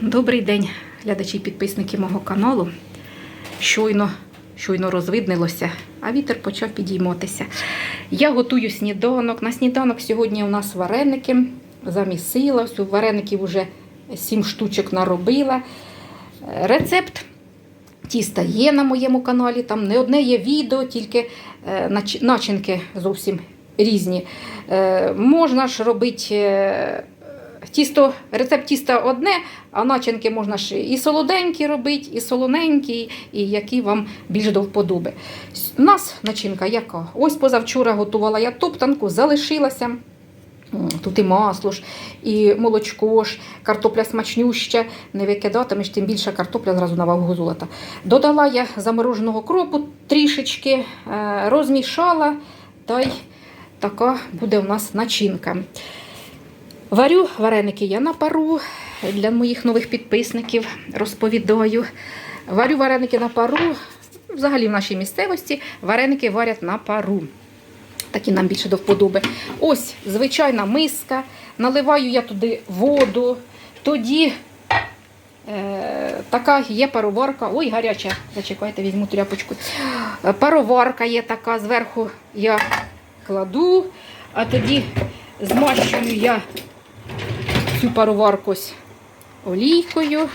Добрий день, глядачі і підписники мого каналу. Щойно, щойно розвиднилося, а вітер почав підійматися. Я готую сніданок. На сніданок сьогодні у нас вареники. Замісила, вареників вже 7 штучок наробила. Е, Рецепт тіста є на моєму каналі. Там не одне є відео, тільки е, начинки зовсім різні. Е, Можна ж робити. Тісто, рецепт тіста одне, а начинки можна ж і солоденькі робити, і солоненькі, і які вам більш до вподоби. У нас начинка яка? Ось позавчора готувала я топтанку, залишилася. Тут і масло ж, і молочко ж, картопля смачнюща, не викидатимеш, тим більше картопля зразу на вагу золота. Додала я замороженого кропу трішечки, е, розмішала, та й така буде у нас начинка. Варю вареники я на пару для моїх нових підписників розповідаю. Варю вареники на пару. Взагалі в нашій місцевості вареники варять на пару. Такі нам більше до вподоби. Ось звичайна миска. Наливаю я туди воду. Тоді е, така є пароварка. Ой, гаряча. Зачекайте, візьму тряпочку. Е, Пароварка є така, зверху я кладу, а тоді змащую я цю пароварку ось олійкою.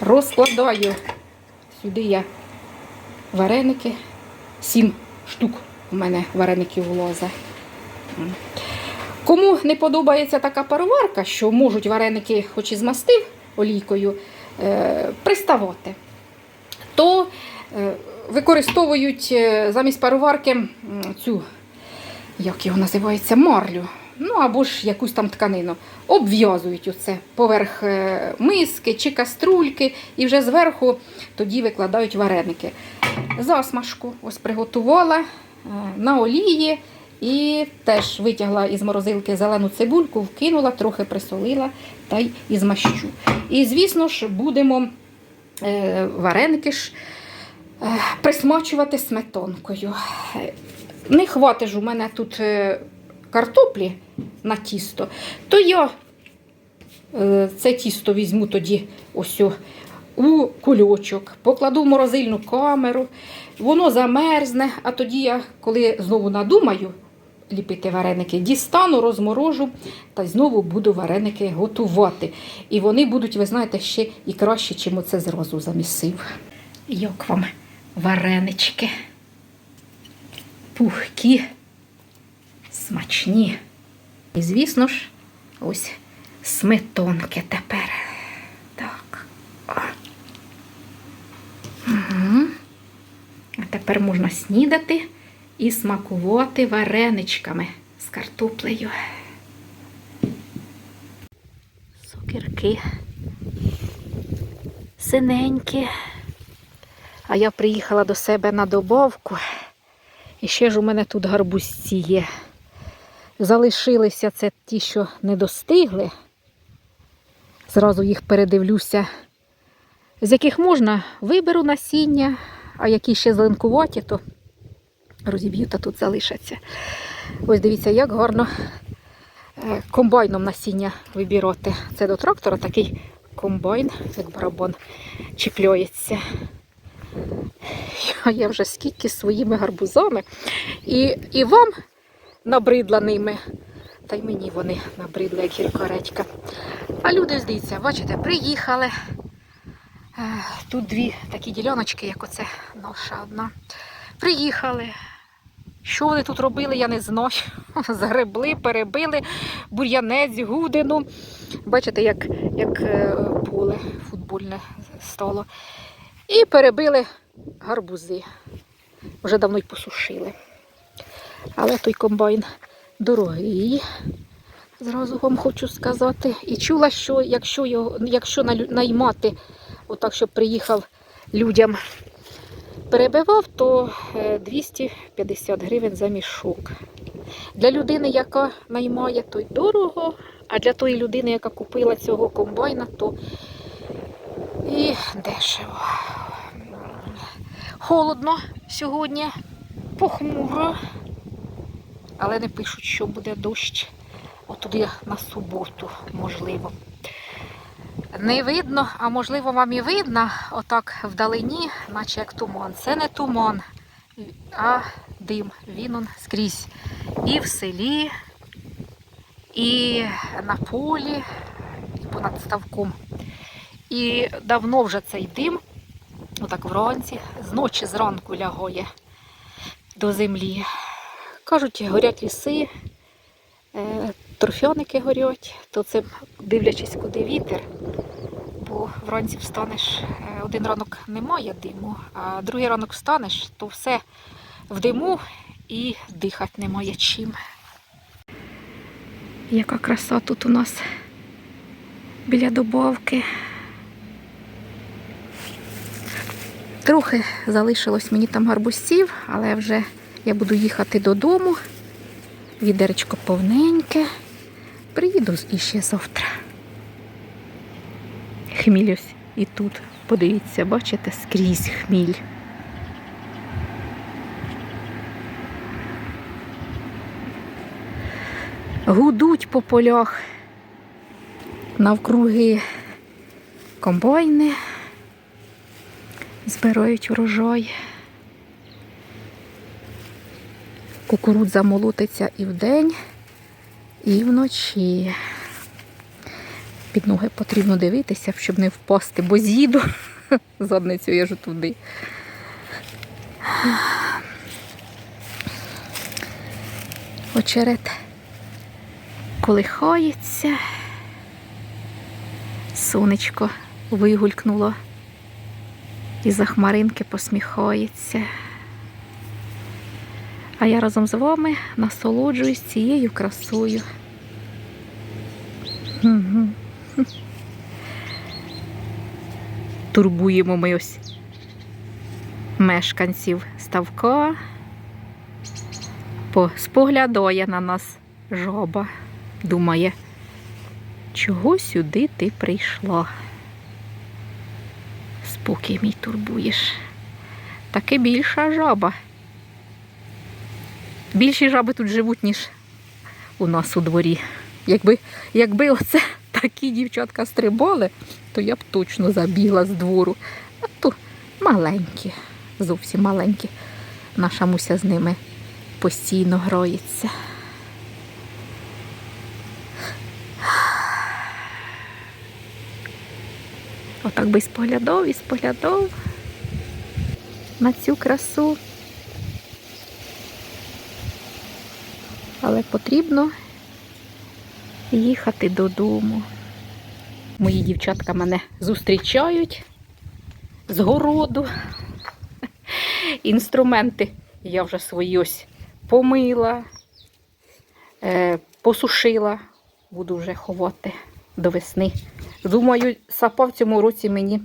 Розкладаю сюди я вареники. Сім штук у мене вареників влозе. Кому не подобається така пароварка, що можуть вареники, хоч і змастив олійкою, е, приставати, то е, використовують е, замість пароварки цю, як його називається, марлю. Ну або ж якусь там тканину. Обв'язують оце поверх е, миски чи каструльки, і вже зверху тоді викладають вареники. Засмажку ось приготувала е, на олії і теж витягла із морозилки зелену цибульку, вкинула, трохи присолила та й і змащу. І, звісно ж, будемо е, вареники ж присмачувати сметанкою. Е, Не хватить ж у мене тут картоплі на тісто, то я е, це тісто візьму тоді ось у кульочок, покладу в морозильну камеру, воно замерзне, а тоді я, коли знову надумаю ліпити вареники, дістану, розморожу та знову буду вареники готувати. І вони будуть, ви знаєте, ще і краще, чим оце зразу замісив. Як вам варенички? Пухкі, смачні. І, звісно ж, ось сметонки тепер. Так. Угу. А тепер можна снідати і смакувати вареничками з картоплею. Сокирки. Синенькі. А я приїхала до себе на добавку. І ще ж у мене тут гарбузці є. Залишилися це ті, що не достигли. Зразу їх передивлюся, з яких можна виберу насіння, а які ще зеленкуваті, то розіб'ю та тут залишаться. Ось дивіться, як гарно е, комбайном насіння вибірати. Це до трактора такий комбайн, як барабан, чіпляється. Я- Я вже скільки своїми гарбузами. І, і вам набридла ними. Та й мені вони набридли, як гірка редька. А люди, здається, бачите, приїхали. Е, Тут дві такі діляночки, як оце наша одна. Приїхали. Що вони тут робили, я не знаю. Загребли, перебили бур'янець, гудину. Бачите, як, як е, поле футбольне стало. І перебили гарбузи. Вже давно й посушили. Але той комбайн дорогий. Зразу вам хочу сказати. І чула, що якщо його, якщо наймати, отак, щоб приїхав людям, перебивав, то е, 250 гривень за мішок. Для людини, яка наймає, то дорого, а для тої людини, яка купила цього комбайна, то і дешево. Холодно сьогодні, похмуро, але не пишуть, що буде дощ. От туди на суботу, можливо. Не видно, а можливо вам і видно, отак вдалині, наче як туман. Це не туман, а дим. Він он скрізь. І в селі, і на полі, і понад ставком. І давно вже цей дим, отак вранці, зночі зранку лягає до землі. Кажуть, горять ліси, е, торфяники горять, то це дивлячись, куди вітер. Бо вранці встанеш, е, один ранок немає диму, а другий ранок встанеш, то все в диму і дихати немає чим. Яка краса тут у нас біля Дубовки. Трохи залишилось мені там гарбузців, але вже я буду їхати додому. Відеречко повненьке. Приїду іще завтра. Хміль ось і тут. Подивіться, бачите, скрізь хміль. Гудуть по полях навкруги комбайни, збирають урожай. Кукурудза молотиться і вдень, і вночі. Під ноги потрібно дивитися, щоб не впасти, бо з'їду задницю я ж туди. Очерет колихається. Сонечко вигулькнуло і за хмаринки посміхається. А я разом з вами насолоджуюсь цією красою. Турбуємо ми ось мешканців ставка. По- Споглядає на нас жаба. Думає, чого сюди ти прийшла? Спокій мій турбуєш. Таки більша жаба. Більші жаби тут живуть, ніж у нас у дворі. Якби, якби оце такі дівчатка стрибали, то я б точно забігла з двору. А то маленькі, зовсім маленькі. Наша муся з ними постійно гроїться. Отак би споглядав і споглядав на цю красу. Але потрібно їхати додому. Мої дівчатка мене зустрічають з городу. Інструменти я вже свої ось помила, е, посушила, буду вже ховати до весни. Думаю, сапа в цьому році мені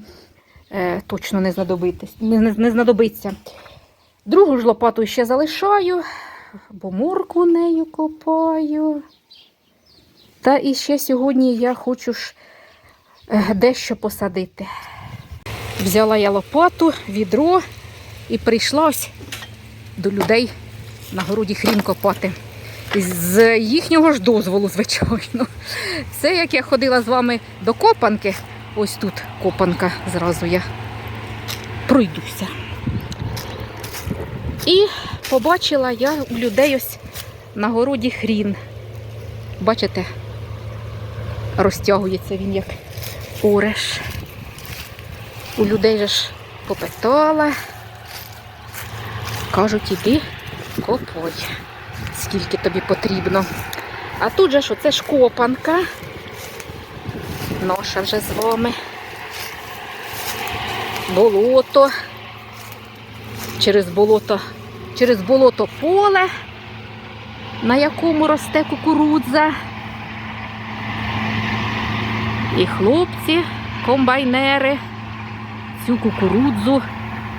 е, точно не знадобиться. Другу ж лопату ще залишаю, бо морку нею копаю. Та і ще сьогодні я хочу ж е, дещо посадити. Взяла я лопату, відро і прийшла ось до людей на городі хрін копати. З їхнього ж дозволу, звичайно. Це як я ходила з вами до копанки. Ось тут копанка, зразу я пройдуся. І побачила я у людей ось на городі хрін. Бачите, розтягується він як ореш. У людей же ж попитала. Кажуть, іди копай, скільки тобі потрібно. А тут же ж оце ж копанка. Наша вже з вами. Болото. Через болото, через болото поле, на якому росте кукурудза. І хлопці, комбайнери цю кукурудзу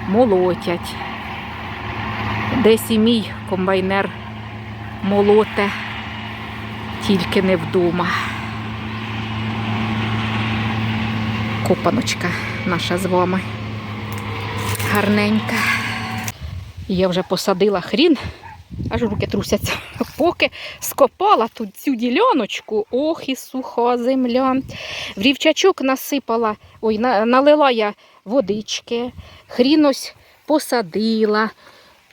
молотять. Десь і мій комбайнер молоте, тільки не вдома. Копаночка наша з вами. Гарненька. Я вже посадила хрін аж руки трусяться. Поки скопала тут цю діляночку, ох і суха земля. В рівчачок насипала, ой, налила я водички, хрін ось посадила,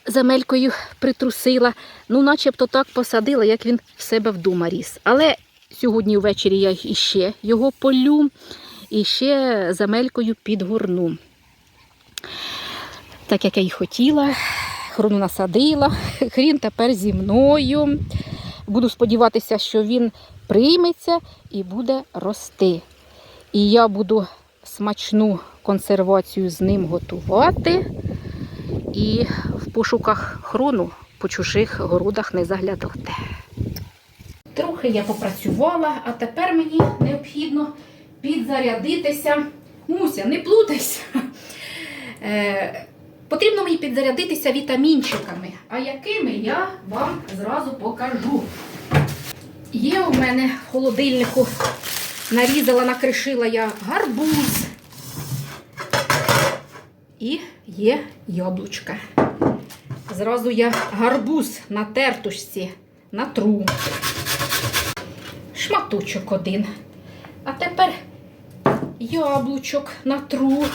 земелькою притрусила. Ну, начебто так посадила, як він в себе вдома ріс. Але сьогодні ввечері я іще його полю і ще земелькою підгорну. Так як я й хотіла, хрону насадила, хрін тепер зі мною. Буду сподіватися, що він прийметься і буде рости. І я буду смачну консервацію з ним готувати. І в пошуках хрону по чужих городах не заглядати. Трохи я попрацювала, а тепер мені необхідно підзарядитися. Муся, не плутайся. Е, потрібно мені підзарядитися вітамінчиками, а якими я вам зразу покажу. Є у мене в холодильнику, нарізала, накришила я гарбуз. І є яблучка. Зразу я гарбуз на тертушці натру. Шматочок один. А тепер яблучок натру.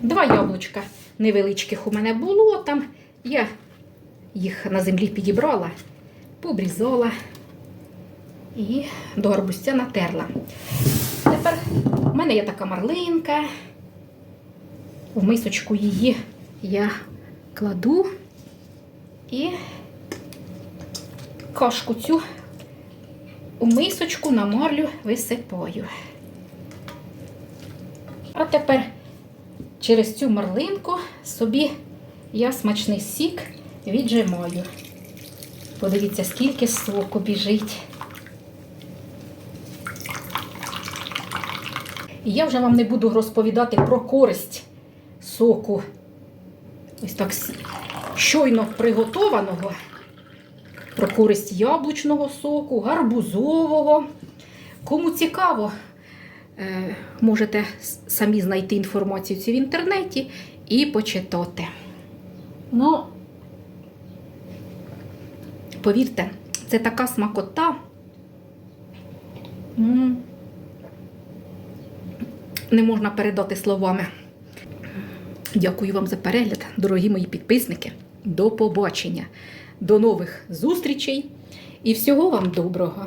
Два яблучка невеличких у мене було там. Я їх на землі підібрала, побрізала і до гарбузця натерла. Тепер в мене є така марлинка. В мисочку її я кладу і кашку цю у мисочку на марлю висипаю. А тепер через цю марлинку собі я смачний сік віджимаю. Подивіться, скільки соку біжить. І я вже вам не буду розповідати про користь соку. Ось так щойно приготованого. Про користь яблучного соку, гарбузового. Кому цікаво, можете самі знайти інформацію цю в інтернеті і почитати. Ну, повірте, це така смакота. Не можна передати словами. Дякую вам за перегляд, дорогі мої підписники. До побачення, до нових зустрічей і всього вам доброго!